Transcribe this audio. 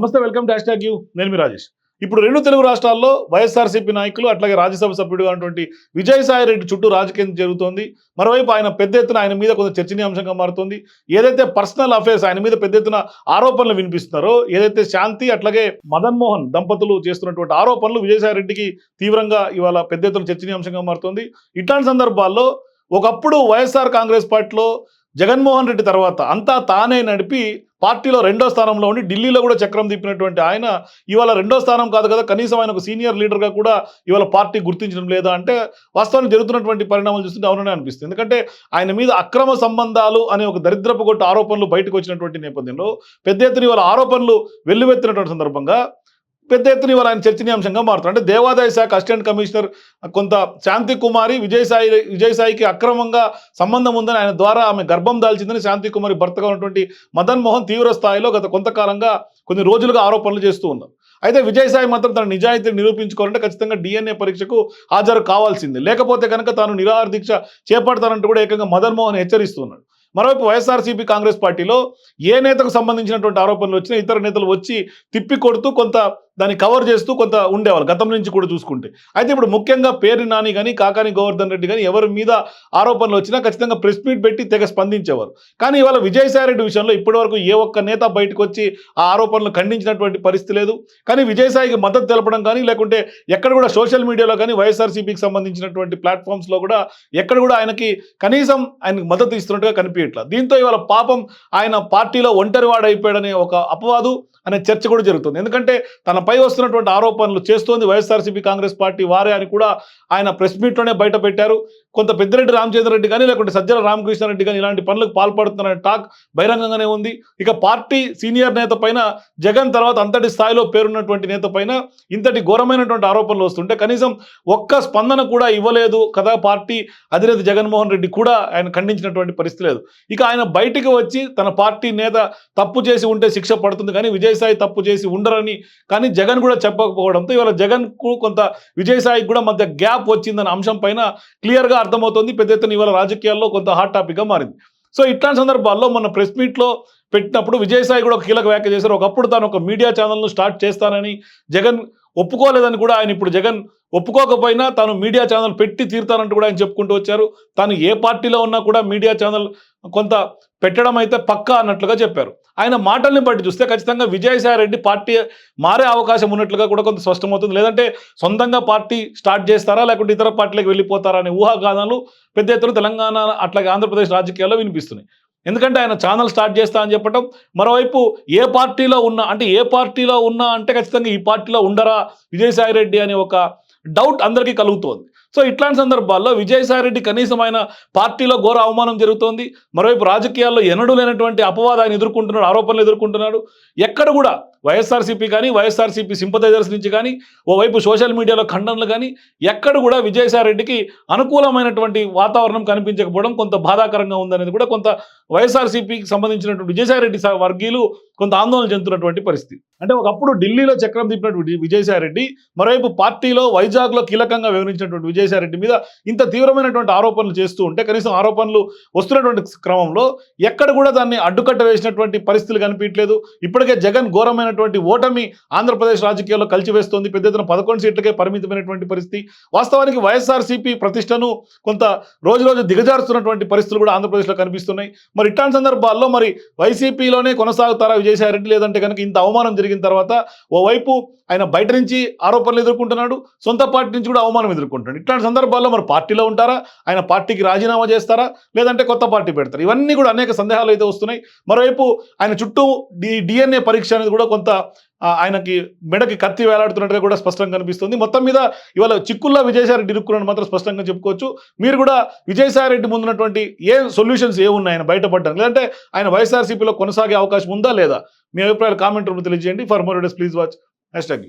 నమస్తే welcome dash tag you. నేను మీ రాజేష్. ఇప్పుడు రెండు తెలుగు రాష్ట్రాల్లో వైఎస్ఆర్సీపీ నాయకులు అట్లాగే రాజ్యసభ సభ్యుడుగా ఉన్నటువంటి విజయసాయి రెడ్డి చుట్టూ రాజకీయం జరుగుతోంది. మరోవైపు ఆయన పెద్ద ఎత్తున ఆయన మీద కొంత చర్చనీయాంశంగా మారుతుంది. ఏదైతే పర్సనల్ అఫేర్స్ ఆయన మీద పెద్ద ఎత్తున ఆరోపణలు వినిపిస్తున్నారో ఏదైతే శాంతి అట్లాగే మదన్ మోహన్ దంపతులు చేస్తున్నటువంటి ఆరోపణలు విజయసాయి రెడ్డికి తీవ్రంగా ఇవాళ పెద్ద ఎత్తున చర్చనీయాంశంగా మారుతుంది. ఇట్లాంటి సందర్భాల్లో ఒకప్పుడు వైఎస్ఆర్ కాంగ్రెస్ పార్టీలో జగన్మోహన్ రెడ్డి తర్వాత అంతా తానే నడిపి పార్టీలో రెండో స్థానంలో ఉండి ఢిల్లీలో కూడా చక్రం తిప్పినటువంటి ఆయన ఇవాళ రెండో స్థానం కాదు కదా కనీసం ఆయన ఒక సీనియర్ లీడర్గా కూడా ఇవాళ పార్టీ గుర్తించడం లేదా అంటే వాస్తవానికి జరుగుతున్నటువంటి పరిణామాలు చూస్తుంటే అవుననే అనిపిస్తుంది. ఎందుకంటే ఆయన మీద అక్రమ సంబంధాలు అనే ఒక దరిద్రపు కొట్టు ఆరోపణలు బయటకు వచ్చినటువంటి నేపథ్యంలో పెద్ద ఎత్తున ఇవాళ ఆరోపణలు వెల్లువెత్తినటువంటి సందర్భంగా పెద్ద ఎత్తున ఇవాళ ఆయన చర్చనీయాంశంగా మారుతారు అంటే దేవాదాయ శాఖ అసిస్టెంట్ కమిషనర్ కొంత శాంతి కుమారి విజయసాయి విజయసాయికి అక్రమంగా సంబంధం ఉందని ఆయన ద్వారా ఆమె గర్భం దాల్చిందని శాంతి కుమారి భర్తగా ఉన్నటువంటి మదన్ మోహన్ తీవ్ర స్థాయిలో గత కొంతకాలంగా కొన్ని రోజులుగా ఆరోపణలు చేస్తూ ఉన్నారు. అయితే విజయసాయి మాత్రం తన నిజాయితీని నిరూపించుకోవాలంటే ఖచ్చితంగా డిఎన్ఏ పరీక్షకు హాజరు కావాల్సింది. లేకపోతే కనుక తాను నిరాహార దీక్ష చేపడతానంటూ కూడా ఏకంగా మదన్ మోహన్ హెచ్చరిస్తున్నాడు మరోవైపు వైఎస్ఆర్సీపీ కాంగ్రెస్ పార్టీలో ఏ నేతకు సంబంధించినటువంటి ఆరోపణలు వచ్చినా ఇతర నేతలు వచ్చి తిప్పి కొడుతూ కొంత దాన్ని కవర్ చేస్తూ కొంత ఉండేవాళ్ళు గతం నుంచి కూడా చూసుకుంటే. అయితే ఇప్పుడు ముఖ్యంగా పేరు నాని కానీ కాకాని గోవర్ధన్ రెడ్డి కానీ ఎవరి మీద ఆరోపణలు వచ్చినా ఖచ్చితంగా ప్రెస్ మీట్ పెట్టి తెగ స్పందించేవారు. కానీ ఇవాళ విజయసాయి రెడ్డి విషయంలో ఇప్పటివరకు ఏ ఒక్క నేత బయటకు వచ్చి ఆ ఆరోపణలు ఖండించినటువంటి పరిస్థితి లేదు. కానీ విజయసాయికి మద్దతు తెలపడం కానీ లేకుంటే ఎక్కడ కూడా సోషల్ మీడియాలో కానీ వైఎస్ఆర్సీపీకి సంబంధించినటువంటి ప్లాట్ఫామ్స్లో కూడా ఎక్కడ కూడా ఆయనకి కనీసం ఆయనకు మద్దతు ఇస్తున్నట్టుగా కనిపించట్లా. దీంతో ఇవాళ పాపం ఆయన పార్టీలో ఒంటరి వాడైపోయాడనే ఒక అపవాదు అనే చర్చ కూడా జరుగుతుంది. ఎందుకంటే తన తనపై వస్తున్నటువంటి ఆరోపణలు చేస్తోంది వైఎస్ఆర్సీపీ కాంగ్రెస్ పార్టీ వారే అని కూడా ఆయన ప్రెస్ మీట్లోనే బయట పెట్టారు. కొంత పెద్దిరెడ్డి రామచంద్ర రెడ్డి కానీ లేకుంటే సజ్జల రామకృష్ణారెడ్డి కానీ ఇలాంటి పనులకు పాల్పడుతున్నారనే టాక్ బహిరంగంగానే ఉంది. ఇక పార్టీ సీనియర్ నేత పైన జగన్ తర్వాత అంతటి స్థాయిలో పేరున్నటువంటి నేత పైన ఇంతటి ఘోరమైనటువంటి ఆరోపణలు వస్తుంటే కనీసం ఒక్క స్పందన కూడా ఇవ్వలేదు కదా పార్టీ అధినేత జగన్మోహన్ రెడ్డి కూడా ఆయన ఖండించినటువంటి పరిస్థితి లేదు. ఇక ఆయన బయటికి వచ్చి తన పార్టీ నేత తప్పు చేసి ఉంటే శిక్ష పడుతుంది కానీ విజయసాయి తప్పు చేసి ఉండరని కానీ జగన్ కూడా చెప్పకపోవడంతో ఇవాళ జగన్కు కొంత విజయసాయికి కూడా మధ్య గ్యాప్ వచ్చిందన్న అంశం పైన క్లియర్గా అర్థమవుతుంది. పెద్ద ఎత్తున ఇవాళ రాజకీయాల్లో కొంత హాట్ టాపిక్గా మారింది. సో ఇట్లాంటి సందర్భాల్లో మొన్న ప్రెస్ మీట్లో పెట్టినప్పుడు విజయసాయి కూడా ఒక కీలక వ్యాఖ్య చేశారు. ఒకప్పుడు తాను ఒక మీడియా ఛానల్ను స్టార్ట్ చేస్తానని జగన్ ఒప్పుకోలేదని కూడా ఆయన ఇప్పుడు జగన్ ఒప్పుకోకపోయినా తాను మీడియా ఛానల్ పెట్టి తీరుతానంటూ కూడా ఆయన చెప్పుకుంటూ వచ్చారు. తాను ఏ పార్టీలో ఉన్నా కూడా మీడియా ఛానల్ కొంత పెట్టడం అయితే పక్కా అన్నట్లుగా చెప్పారు. ఆయన మాటల్ని బట్టి చూస్తే ఖచ్చితంగా విజయసాయి రెడ్డి పార్టీ మారే అవకాశం ఉన్నట్లుగా కూడా కొంత స్పష్టమవుతుంది. లేదంటే సొంతంగా పార్టీ స్టార్ట్ చేస్తారా లేకుంటే ఇతర పార్టీలకు వెళ్ళిపోతారా అనే ఊహాగానాలు పెద్ద ఎత్తున తెలంగాణ అట్లాగే ఆంధ్రప్రదేశ్ రాజకీయాల్లో వినిపిస్తున్నాయి. ఎందుకంటే ఆయన ఛానల్ స్టార్ట్ చేస్తా అని చెప్పడం మరోవైపు ఏ పార్టీలో ఉన్నా అంటే ఏ పార్టీలో ఉన్నా అంటే ఖచ్చితంగా ఈ పార్టీలో ఉండరా విజయసాయి రెడ్డి అనే ఒక డౌట్ అందరికీ కలుగుతోంది. సో ఇట్లాంటి సందర్భాల్లో విజయసాయి రెడ్డి కనీసం ఆయన పార్టీలో ఘోర అవమానం జరుగుతోంది. మరోవైపు రాజకీయాల్లో ఎన్నడూ లేనటువంటి అపవాదాన్ని ఆయన ఎదుర్కొంటున్నాడు ఆరోపణలు ఎదుర్కొంటున్నాడు. ఎక్కడ కూడా వైఎస్ఆర్సీపీ కానీ వైఎస్ఆర్సీపీ సింపథైజర్స్ నుంచి కానీ ఓవైపు సోషల్ మీడియాలో ఖండనలు కానీ ఎక్కడ కూడా విజయసాయిరెడ్డికి అనుకూలమైనటువంటి వాతావరణం కనిపించకపోవడం కొంత బాధాకరంగా ఉందనేది కూడా కొంత వైఎస్ఆర్సీపీకి సంబంధించినటువంటి విజయసాయిరెడ్డి వర్గీయులు కొంత ఆందోళన చెందుతున్నటువంటి పరిస్థితి. అంటే ఒకప్పుడు ఢిల్లీలో చక్రం తిప్పినటువంటి విజయసాయిరెడ్డి మరోవైపు పార్టీలో వైజాగ్లో కీలకంగా వివరించినటువంటి విజయసాయిరెడ్డి మీద ఇంత తీవ్రమైనటువంటి ఆరోపణలు చేస్తూ ఉంటే కనీసం ఆరోపణలు వస్తున్నటువంటి క్రమంలో ఎక్కడ కూడా దాన్ని అడ్డుకట్ట వేసినటువంటి పరిస్థితులు కనిపించలేదు ఇప్పటికే జగన్ ఘోరమైన ఘోరమైనటువంటి ఓటమి ఆంధ్రప్రదేశ్ రాజకీయాల్లో కలిచివేస్తోంది పెద్ద ఎత్తున పదకొండు సీట్లకే పరిమితమైనటువంటి పరిస్థితి. వాస్తవానికి వైఎస్ఆర్సీపీ ప్రతిష్టను కొంత రోజు రోజు దిగజారుస్తున్నటువంటి పరిస్థితులు కూడా ఆంధ్రప్రదేశ్లో కనిపిస్తున్నాయి. మరి ఇట్లాంటి సందర్భాల్లో మరి వైసీపీలోనే కొనసాగుతారా విజయసాయిరెడ్డి లేదంటే కనుక ఇంత అవమానం జరిగిన తర్వాత ఓవైపు ఆయన బయట నుంచి ఆరోపణలు ఎదుర్కొంటున్నాడు. సొంత పార్టీ నుంచి కూడా అవమానం ఎదుర్కొంటున్నాడు. ఇట్లాంటి సందర్భాల్లో మరి పార్టీలో ఉంటారా? ఆయన పార్టీకి రాజీనామా చేస్తారా? లేదంటే కొత్త పార్టీ పెడతారు? ఇవన్నీ కూడా అనేక సందేహాలు అయితే వస్తున్నాయి. మరోవైపు ఆయన చుట్టూ డి డిఎన్ఏ పరీక్ష అనేది కూడా కొంత కొంత ఆయనకి మెడకి కత్తి వేలాడుతున్నట్టుగా కూడా స్పష్టంగా కనిపిస్తుంది. మొత్తం మీద ఇవాళ చిక్కుల్లో విజయసాయిరెడ్డి ఇరుక్కున్నట్టు మాత్రం స్పష్టంగా చెప్పుకోవచ్చు. మీరు కూడా విజయసాయిరెడ్డి ముందున్నటువంటి ఏ సొల్యూషన్స్ ఏ ఉన్నాయి ఆయన బయటపడడానికి? లేదంటే ఆయన వైఎస్ఆర్సీపీలో కొనసాగే అవకాశం ఉందా లేదా? మీ అభిప్రాయాలు కామెంట్ రూపంలో తెలియజేయండి. For more days please watch hash tag